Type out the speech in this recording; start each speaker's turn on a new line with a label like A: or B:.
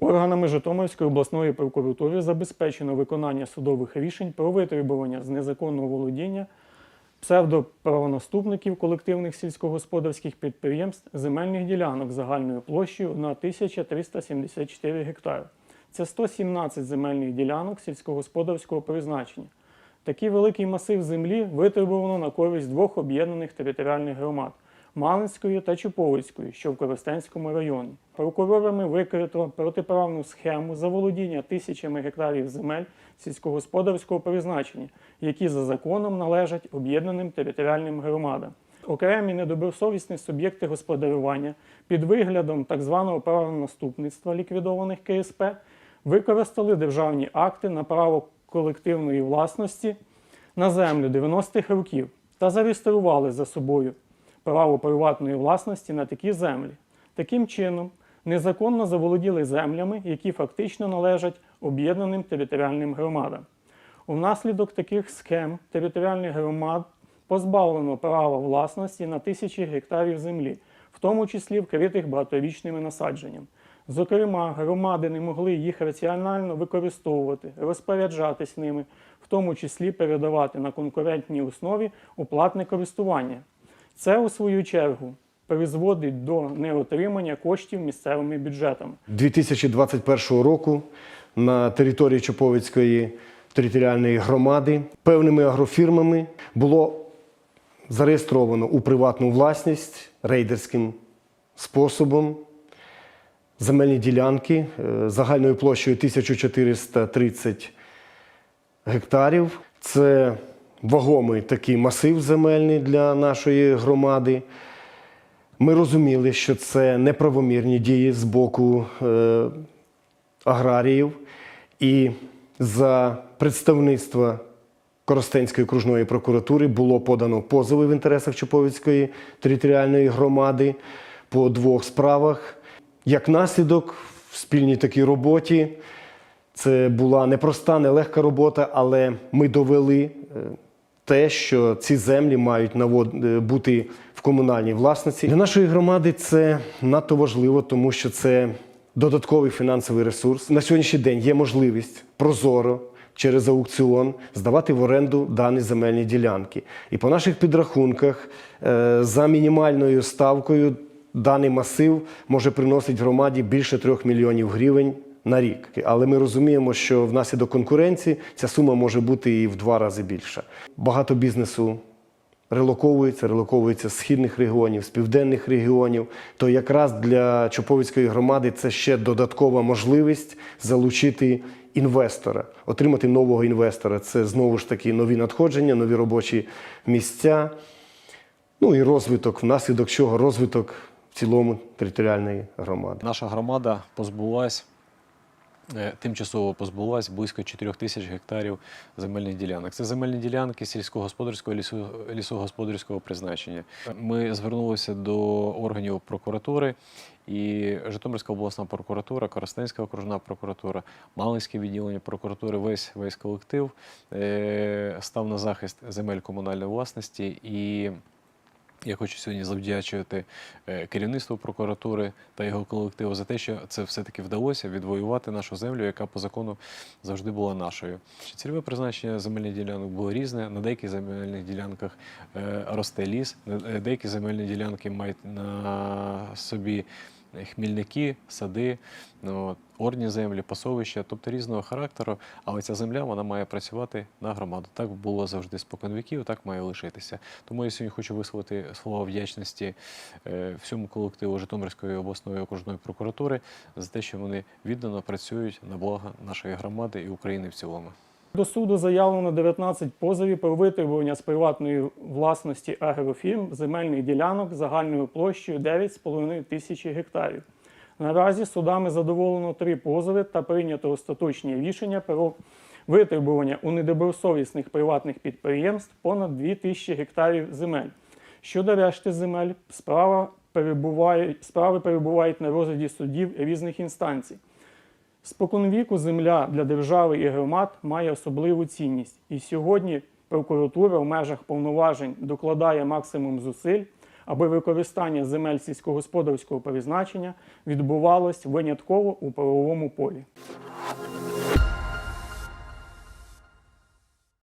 A: Органами Житомирської обласної прокуратури забезпечено виконання судових рішень про витребування з незаконного володіння псевдоправонаступників колективних сільськогосподарських підприємств земельних ділянок загальною площею на 1374 гектари. Це 117 земельних ділянок сільськогосподарського призначення. Такий великий масив землі витребувано на користь двох об'єднаних територіальних громад Малинської та Чуповицької, що в Коростенському районі. Прокурорами викрито протиправну схему заволодіння тисячами гектарів земель сільськогосподарського призначення, які за законом належать об'єднаним територіальним громадам. Окремі недобросовісні суб'єкти господарювання під виглядом так званого правонаступництва ліквідованих КСП використали державні акти на право колективної власності на землю 90-х років та зареєстрували за собою право приватної власності на такі землі. Таким чином, незаконно заволоділи землями, які фактично належать об'єднаним територіальним громадам. Внаслідок таких схем територіальних громад позбавлено права власності на тисячі гектарів землі, в тому числі вкритих багаторічними насадженнями. Зокрема, громади не могли їх раціонально використовувати, розпоряджатись ними, в тому числі передавати на конкурентній основі у платне користування. Це, у свою чергу, призводить до неотримання коштів місцевими бюджетами.
B: 2021 року на території Чоповицької територіальної громади певними агрофірмами було зареєстровано у приватну власність рейдерським способом земельні ділянки е, загальною площею 1430 гектарів. Це вагомий такий масив земельний для нашої громади. Ми розуміли, що це неправомірні дії з боку е, аграріїв, і за представництва Коростенської окружної прокуратури було подано позови в інтересах Чуповицької територіальної громади по двох справах. Як наслідок, в спільній такій роботі це була непроста, нелегка робота, але ми довели е, те, що ці землі мають е, бути в комунальній власності. Для нашої громади це надто важливо, тому що це додатковий фінансовий ресурс. На сьогоднішній день є можливість прозоро через аукціон здавати в оренду дані земельні ділянки. І по наших підрахунках е, за мінімальною ставкою даний масив може приносити громаді більше трьох мільйонів гривень на рік. Але ми розуміємо, що внаслідок конкуренції ця сума може бути і в два рази більша. Багато бізнесу релоковується, релоковується з східних регіонів, з південних регіонів. То якраз для Чоповицької громади це ще додаткова можливість залучити інвестора, отримати нового інвестора. Це знову ж таки нові надходження, нові робочі місця. Ну і розвиток, внаслідок чого розвиток в цілому територіальної громади.
C: Наша громада позбулась, е, тимчасово позбулась близько 4 тисяч гектарів земельних ділянок. Це земельні ділянки сільськогосподарського лісо- лісогосподарського призначення. Ми звернулися до органів прокуратури. І Житомирська обласна прокуратура, Коростенська окружна прокуратура, Малинське відділення прокуратури, весь весь колектив е, став на захист земель комунальної власності і я хочу сьогодні завдячувати е, керівництву прокуратури та його колективу за те, що це все-таки вдалося відвоювати нашу землю, яка по закону завжди була нашою. Цільове призначення земельних ділянок було різне. На деяких земельних ділянках е, росте ліс, на е, деякі земельні ділянки мають на собі хмільники, сади, ну, орні землі, пасовища, тобто різного характеру. Але ця земля вона має працювати на громаду. Так було завжди спокон віків, так має лишитися. Тому я сьогодні хочу висловити слова вдячності е, всьому колективу Житомирської обласної окружної прокуратури за те, що вони віддано працюють на благо нашої громади і України в цілому.
A: До суду заявлено 19 позовів про витребування з приватної власності агрофірм земельних ділянок загальною площею 9,5 тисячі гектарів. Наразі судами задоволено три позови та прийнято остаточні рішення про витребування у недобросовісних приватних підприємств понад 2 тисячі гектарів земель. Щодо решти земель, справа перебуває, справи перебувають на розгляді судів різних інстанцій. Споконвіку земля для держави і громад має особливу цінність. І сьогодні прокуратура в межах повноважень докладає максимум зусиль, аби використання земель сільськогосподарського призначення відбувалось винятково у правовому полі.